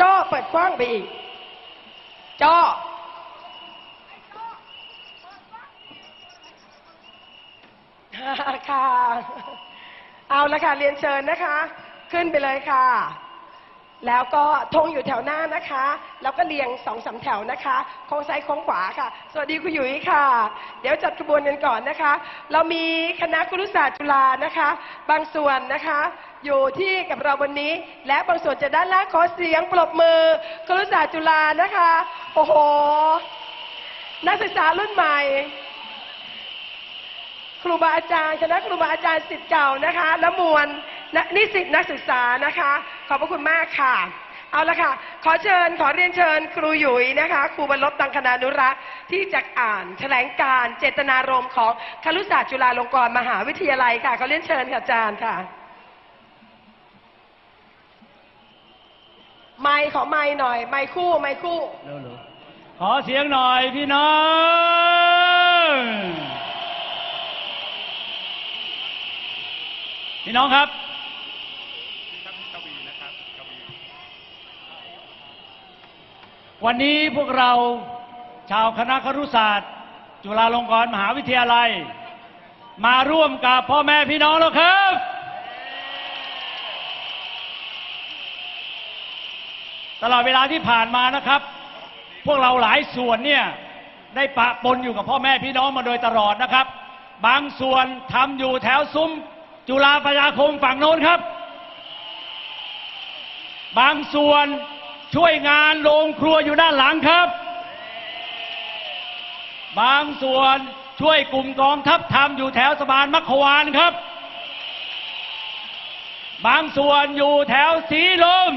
จ้อเปิดกว้างไปอีก จ้อ ค่ะ เอาละค่ะ เรียนเชิญนะคะ ขึ้นไปเลยค่ะ แล้วก็ธงอยู่แถวหน้านะคะ แล้วก็เรียงสองสามแถวนะคะโค้งซ้ายโค้งขวาค่ะ สวัสดีคุณหยุยค่ะ เดี๋ยวจัดกระบวนกันก่อนนะคะ เรามีคณะครุศาสตร์จุฬานะคะ บางส่วนนะคะ อยู่ที่กับเราวันนี้ และบางส่วนจะด้านล่างขอเสียงปรบมือครุศาสตร์จุฬานะคะ โอ้โห นักศึกษารุ่นใหม่ครูบาอาจารย์คณะครูบาอาจารย์สิทธิ์เก่านะคะและมวลนิสิตนักศึกษานะคะ ขอบพระคุณมากค่ะ เอาละค่ะ ขอเชิญขอเรียนเชิญครูหยุยนะคะ ครูบรรลบตังคณานุรักษ์ที่จะอ่านแถลงการเจตนารมณ์ของครุศาสตร์จุฬาลงกรณ์มหาวิทยาลัยค่ะขอเรียนเชิญค่ะอาจารย์ค่ะ ไมค์ขอไมค์หน่อย ไมค์คู่ไมค์คู่ เร็วๆขอเสียงหน่อยพี่น้อง พี่น้องครับ วันนี้พวกเราชาวคณะครุศาสตร์ จุฬาลงกรณ์มหาวิทยาลัย มาร่วมกับพ่อแม่พี่น้องแล้วครับ ตลอดเวลาที่ผ่านมานะครับ พวกเราหลายส่วนเนี่ยได้ปะปนอยู่กับพ่อแม่พี่น้องมาโดยตลอดนะครับ บางส่วนทำอยู่แถวซุ้ม จุฬาประชาคมฝั่งโน้นครับ บางส่วน ช่วยงานโรงครัวอยู่ด้านหลังครับ บางส่วนช่วยกลุ่มกองทัพทำอยู่แถวสะพานมัคควานครับ บางส่วนอยู่แถวสีลม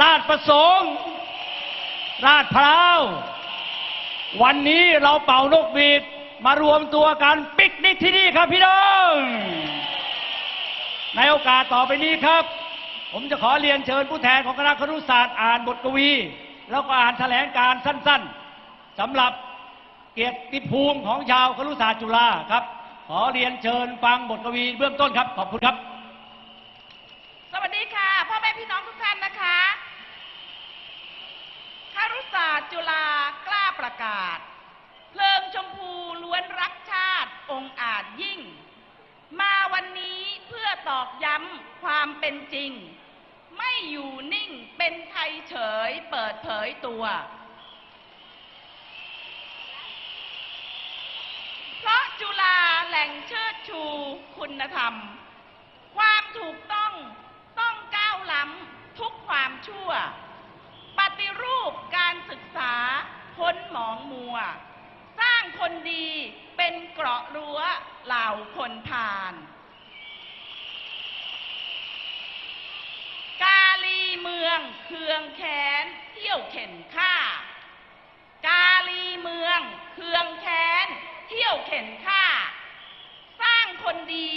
ลาดประสงค์ลาดพร้าว วันนี้เราเป่านกหวีดมารวมตัวกันปิกนิกที่นี่ครับพี่น้อง ในโอกาสต่อไปนี้ครับ ผมจะขอเรียนเชิญผู้แทนของคณะครุศาสตร์อ่านบทกวี แล้วก็อ่านแถลงการสั้นๆสำหรับเกียรติภูมิของชาวครุศาสตร์จุฬาครับ ขอเรียนเชิญฟังบทกวีเบื้องต้นครับ ขอบคุณครับ สวัสดีค่ะพ่อแม่พี่น้องทุกท่านนะคะครุศาสตร์จุฬากล้าประกาศ เพลิงชมพูล้วนรักชาติองอาจยิ่ง มาวันนี้เพื่อตอกย้ำความเป็นจริง ไม่อยู่นิ่งเป็นไทยเฉยเปิดเผยตัว เพราะจุฬาแหล่งเชิดชูคุณธรรม ความถูกต้องต้องก้าวล้ำทุกความชั่ว ปฏิรูปการศึกษาพ้นหมองมัว สร้างคนดีเป็นเกราะรั้วเหล่าคนพาลกาลี เมืองเคืองแค้นเที่ยวเข็นฆ่ากาลีเมืองเคืองแค้นเที่ยวเข็นฆ่า สร้างคนดี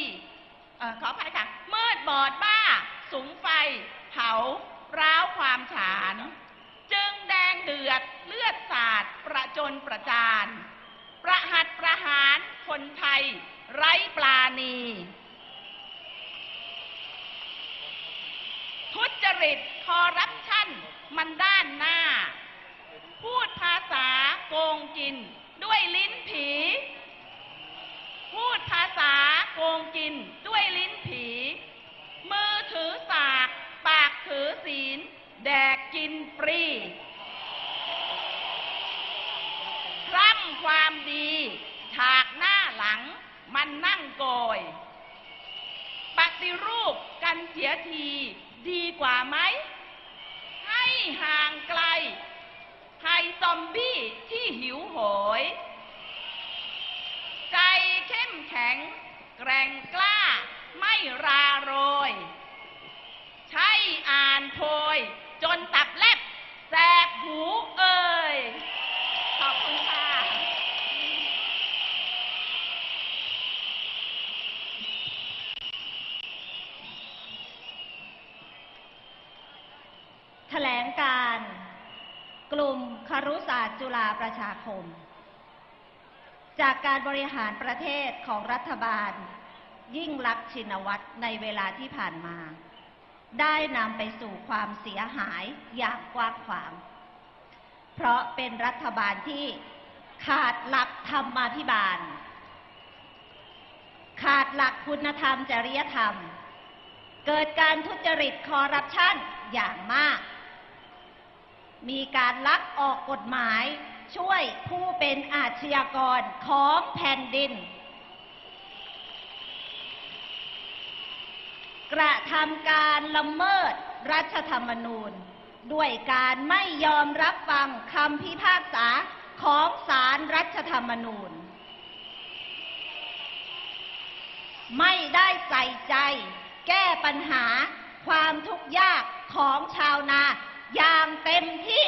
อขออภัยค่ะมืดบอดบ้าสุมไฟ เผา ร้าวความฉาน จึงแดงเดือดเลือดสาด ประจนประจาน ประหัตประหารคนไทย ไร้ปลาณี ทุจ ริตคอร์รัปชันมันด้านหน้า พูดภาษาโกงกิน ด้วยลิ้นผี พูดภาษาโกงกิน ด้วยลิ้นผี มือถือสาก ปากถือศีล แดกกินฟรีร่ำความดี ฉากหน้าหลัง มันนั่งโกย ปฏิรูป กันเสียทีดีกว่าไหม ให้ห่างไกลภัยซอมบี้ที่หิวโหย ใจเข้มแข็ง แกร่งกล้าไม่ราโรย ใช่อ่านโพย จนตับแลบแสบหูเอ่ย ขอบคุณค่ะ แถลงการกลุ่มคารุศาส ตร์จุฬาประชาคม จากการบริหารประเทศของรัฐบาล ยิ่งลักษณ์ชินวัตรในเวลาที่ผ่านมา ได้นำไปสู่ความเสียหายอย่างกว้างขวาง เพราะเป็นรัฐบาลที่ขาดหลักธรรมาภิบาล ขาดหลักคุณธรรมจริยธรรม เกิดการทุจริตคอร์รัปชันอย่างมาก มีการลักออกกฎหมาย ช่วยผู้เป็นอาชญากรของแผ่นดิน กระทำการละเมิดรัฐธรรมนูญ ด้วยการไม่ยอมรับฟังคำพิพากษาของศาลรรัฐธรรมนูญ ไม่ได้ใส่ใจ แก้ปัญหาความทุกข์ยากของชาวนา อย่างเต็มที่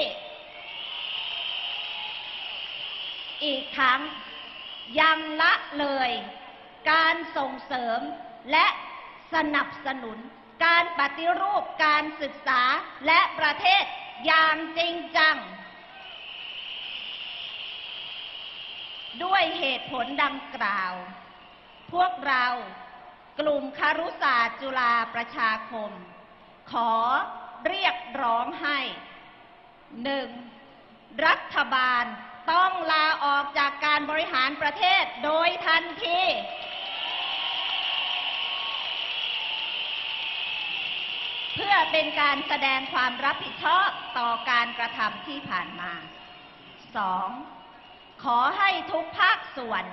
อีกทั้งยังละเลย การส่งเสริมและสนับสนุน การปฏิรูปการศึกษาและประเทศอย่างจริงจัง ด้วยเหตุผลดังกล่าว พวกเรากลุ่มคารุศาสตร์จุฬาประชาคม ขอเรียก ร้องให้หนึ่งรัฐบาลต้องลาออกจากการบริหารประเทศโดยทันทีเพื่อเป็นการแสดงความรับผิดชอบต่อการกระทำที่ผ่านมา 2. ขอให้ทุกภาคส่วน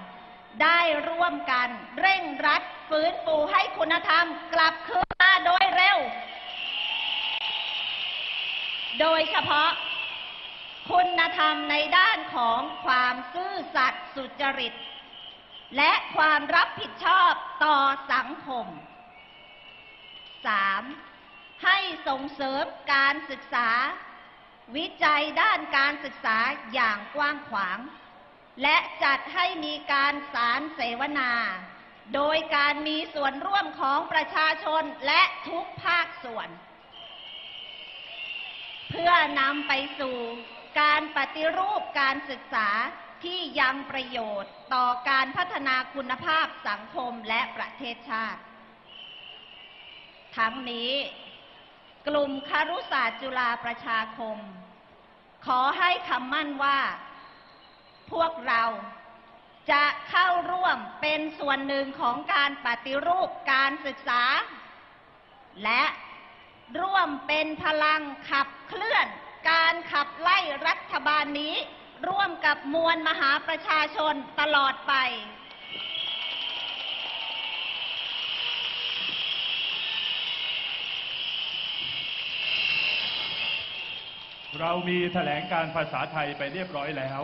ได้ร่วมกันเร่งรัดฟื้นฟูให้คุณธรรมกลับคืนมาโดยเร็ว โดยเฉพาะ คุณธรรมในด้านของความซื่อสัตย์สุจริต และความรับผิดชอบต่อสังคม 3. ให้ส่งเสริมการศึกษา วิจัยด้านการศึกษาอย่างกว้างขวาง และจัดให้มีการสารเสวนา โดยการมีส่วนร่วมของประชาชนและทุกภาคส่วน เพื่อนำไปสู่การปฏิรูปการศึกษาที่ยังประโยชน์ต่อการพัฒนาคุณภาพสังคมและประเทศชาติ ทั้งนี้ กลุ่มคารุศาสตร์จุฬาประชาคม ขอให้คำมั่นว่า พวกเราจะเข้าร่วมเป็นส่วนหนึ่งของการปฏิรูปการศึกษา และร่วมเป็นพลังขับ เคลื่อนการขับไล่รัฐบาลนี้ ร่วมกับมวลมหาประชาชนตลอดไป เรามีแถลงการภาษาไทยไปเรียบร้อยแล้ว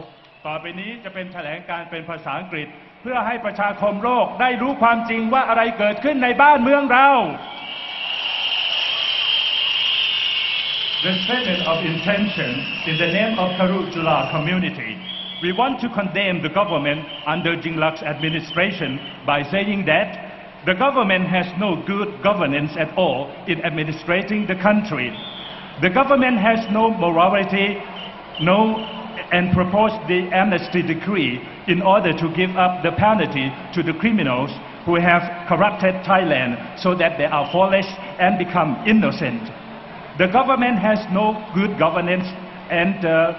ต่อไปนี้จะเป็นแถลงการเป็นภาษาอังกฤษ เพื่อให้ประชาคมโลกได้รู้ความจริงว่าอะไรเกิดขึ้นในบ้านเมืองเรา The statement of intention in the name of Karut Jula community. We want to condemn the government under Jinglak's administration by saying that the government has no good governance at all in administrating the country. The government has no morality, no, and proposed the amnesty decree in order to give up the penalty to the criminals who have corrupted Thailand so that they are flawless and become innocent. The government has no good governance and uh,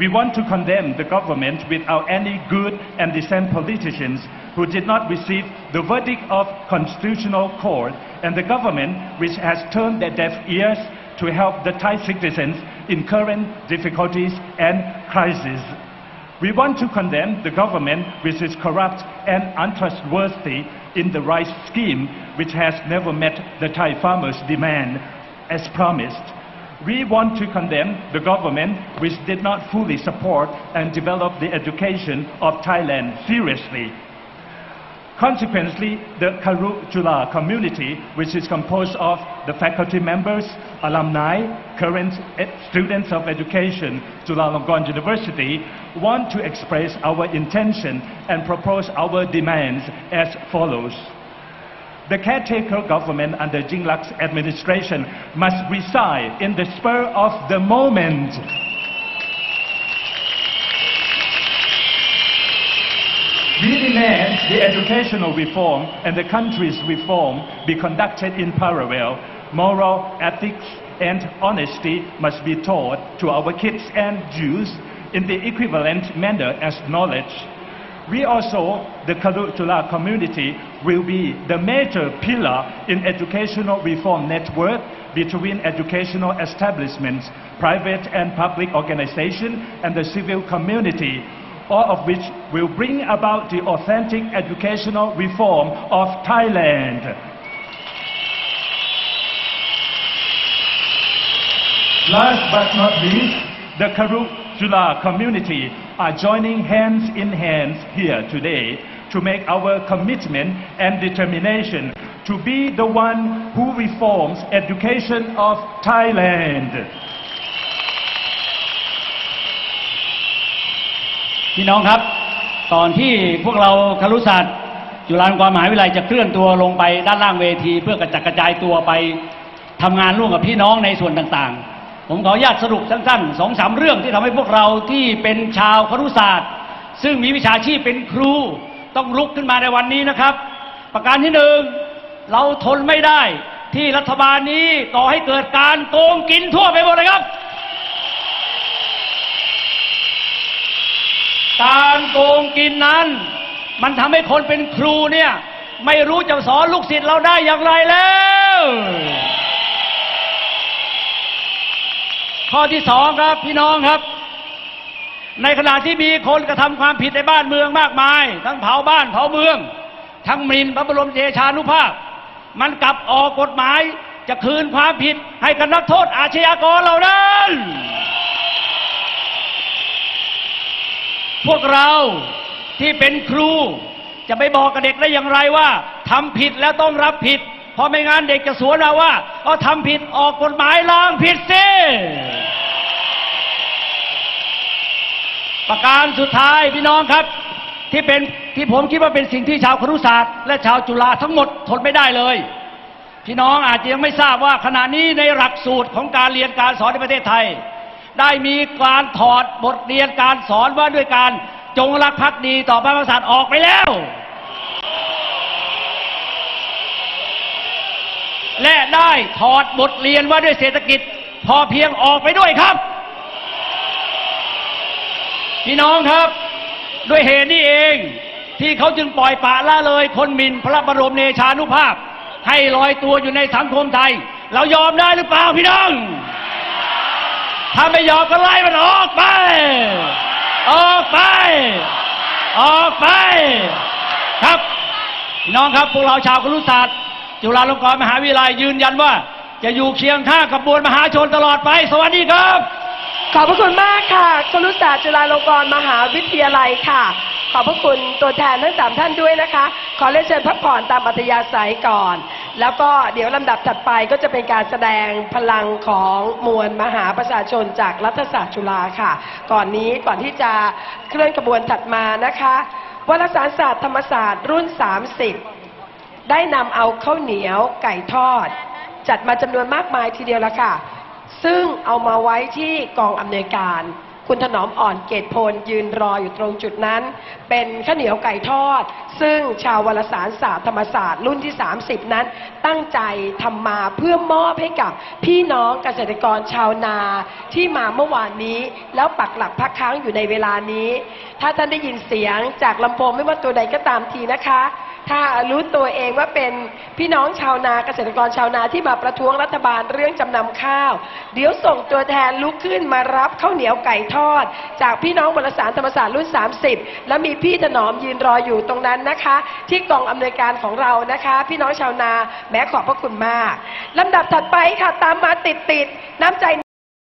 we want to condemn the government without any good and decent politicians who did not receive the verdict of constitutional court and the government which has turned their deaf ears to help the Thai citizens in current difficulties and crises. We want to condemn the government which is corrupt and untrustworthy in the rice scheme which has never met the Thai farmers' demand as promised. We want to condemn the government which did not fully support and develop the education of Thailand seriously. Consequently, the Karu Chula community, which is composed of the faculty members, alumni, current eh, students of education, Chulalongkorn University, want to express our intention and propose our demands as follows. The caretaker government under Jinglak's administration must resign in the spur of the moment. We demand the educational reform and the country's reform be conducted in parallel. moral ethics and honesty must be taught to our kids and Jews in the equivalent manner as knowledge. We also, the Karutula community, will be the major pillar in educational reform network between educational establishments, private and public organizations, and the civil community, all of which will bring about the authentic educational reform of Thailand. Last but not least, the Karuk Jula community are joining hands in hands here today to make our commitment and determination to be the one who reforms education of Thailand. พี่น้องครับก่อนที่พวกเราครุศาสตร์จุฬาลงกรณ์มหาวิทยาลัยจะเคลื่อนตัวลงไปด้านล่างเวที เพื่อกระจัดกระจายตัวไปทำงานร่วมกับพี่น้องในส่วนต่างๆ ผมขออนุญาตสรุปสั้นๆสองสามเรื่องที่ทำให้พวกเราที่เป็นชาวครุศาสตร์ ซึ่งมีวิชาชีพเป็นครูต้องลุกขึ้นมาในวันนี้นะครับ ประการที่หนึ่งเราทนไม่ได้ที่รัฐบาลนี้ก่อให้เกิดการโกงกินทั่วไปหมดเลยครับ การโกงกินนั้น มันทำให้คนเป็นครูเนี่ย ไม่รู้จะสอนลูกศิษย์เราได้อย่างไรแล้ว ข้อที่สองครับพี่น้องครับ ในขณะที่มีคนกระทำความผิดในบ้านเมืองมากมาย ทั้งเผาบ้านเผาเมือง ทั้งมินพระบรมเดชานุภาพ มันกลับออกกฎหมายจะคืนความผิดให้กับนักโทษอาชญากรเหล่านั้นพวกเราที่เป็นครูจะไปบอกกับเด็กได้อย่างไรว่าทำผิดแล้วต้องรับผิด เพราะไม่งั้นเด็กจะสวนเราว่า เอาทำผิดออกกฎหมายล้างผิดสิประการสุดท้ายพี่น้องครับ ที่เป็นที่ผมคิดว่าเป็นสิ่งที่ชาวครุศาสตร์ และชาวจุฬาทั้งหมดทนไม่ได้เลย พี่น้องอาจจะยังไม่ทราบว่าขณะนี้ในหลักสูตรของการเรียนการสอนในประเทศไทย ได้มีการถอดบทเรียนการสอนว่าด้วยการจงรักภักดีต่อพระมหากษัตริย์ออกไปแล้ว และได้ถอดบทเรียนว่าด้วยเศรษฐกิจ พอเพียงออกไปด้วยครับ พี่น้องครับ ด้วยเหตุนี้เอง ที่เขาจึงปล่อยปะละเลย คนมินพระบรมเนชานุภาพ ให้ลอยตัวอยู่ในสังคมไทย เรายอมได้หรือเปล่าพี่น้องถ้าไม่ยอมก็ไล่มันออกไป ออกไป ออกไป ครับ พี่น้องครับพวกเราชาวครุศาสตร์ จุฬาลงกรณ์มหาวิทยาลัยยืนยันว่า จะอยู่เคียงข้างกับมวลมหาชนตลอดไป สวัสดีครับ ขอบพระคุณมากค่ะครุศาสตร์จุฬาลงกรณ์มหาวิทยาลัยค่ะ ขอบพระคุณตัวแทนทั้งสามท่านด้วยนะคะ ขอเรียนเชิญพักผ่อนตามอัธยาศัยก่อน แล้วก็เดี๋ยวลำดับถัดไปก็จะเป็นการแสดงพลังของมวลมหาประชาชนจากรัฐศาสตร์จุฬาค่ะ ก่อนนี้ก่อนที่จะเคลื่อนกระบวนถัดมานะคะวารสารศาสตร์ธรรมศาสตร์รุ่น 30 ได้นำเอาข้าวเหนียวไก่ทอด จัดมาจำนวนมากมายทีเดียวละค่ะ ซึ่งเอามาไว้ที่กองอำนวยการ คุณถนอมอ่อนเกตพลยืนรออยู่ตรงจุดนั้น เป็นข้าวเหนียวไก่ทอด ซึ่งชาววารสารศาสตร์ธรรมศาสตร์รุ่นที่ 30 นั้น ตั้งใจทำมาเพื่อมอบให้กับพี่น้องเกษตรกรชาวนาที่มาเมื่อวานนี้ แล้วปักหลักพักค้างอยู่ในเวลานี้ ถ้าท่านได้ยินเสียงจากลำโพงไม่ว่าตัวใดก็ตามทีนะคะ ถ้ารู้ตัวเองว่าเป็นพี่น้องชาวนาเกษตรกรชาวนาที่มาประท้วงรัฐบาลเรื่องจำนำข้าว เดี๋ยวส่งตัวแทนลุกขึ้นมารับข้าวเหนียวไก่ทอด จากพี่น้องบรสารธรรมศาสตร์รุ่น 30 แล้วมีพี่ถนอมยืนรออยู่ตรงนั้นนะคะ ที่กองอำนวยการของเรานะคะ พี่น้องชาวนาแม้ขอบพระคุณมากลำดับถัดไปค่ะตามมาติดติดๆน้ำใจ